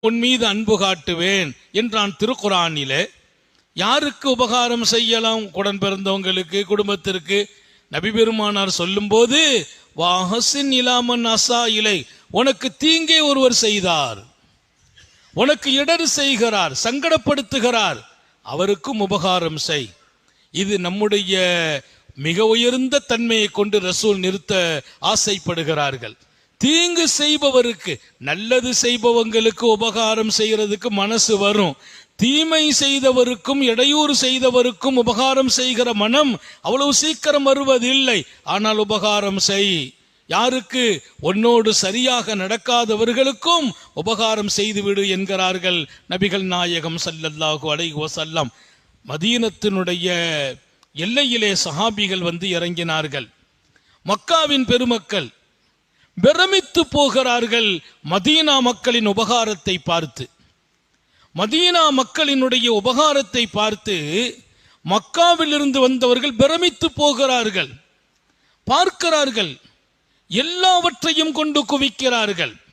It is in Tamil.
உன் மீது அன்பு காட்டுவேன் என்றான் திருக்குறானிலே. யாருக்கு உபகாரம் செய்யலாம்? உடன் பிறந்தவங்களுக்கு குடும்பத்திற்கு. நபி பெருமானார் சொல்லும்போது வாஹசின் இலாமன் அசா இலை. உனக்கு தீங்கே ஒருவர் செய்தார். உனக்கு இடர் செய்கிறார் சங்கடப்படுத்துகிறார். அவருக்கும் உபகாரம் செய். இது நம்முடைய மிக உயர்ந்த தன்மையை கொண்டு ரசூல் நிறுத்த ஆசைப்படுகிறார்கள். தீங்கு செய்பவருக்கு நல்லது செய்பவங்களுக்கு உபகாரம் செய்கிறதுக்கு மனசு வரும். தீமை செய்தவருக்கும் இடையூறு செய்தவருக்கும் உபகாரம் செய்கிற மனம் அவ்வளவு சீக்கிரம் வருவதில்லை. ஆனால் உபகாரம் செய். யாருக்கு? உன்னோடு சரியாக நடக்காதவர்களுக்கும் உபகாரம் செய்துவிடு என்கிறார்கள் நபிகள் நாயகம் சல்லல்லாஹு அலைஹி சல்லம் மதீனத்தினுடைய எல்லையிலே சஹாபிகள் வந்து இறங்கினார்கள். மக்காவின் பெருமக்கள் பிரமித்து போகிறார்கள் மதீனா மக்களின் உபகாரத்தை பார்த்து. மதீனா மக்களினுடைய உபகாரத்தை பார்த்து மக்காவிலிருந்து வந்தவர்கள் பிரமித்து போகிறார்கள். பார்க்கிறார்கள். எல்லாவற்றையும் கொண்டு குவிக்கிறார்கள்.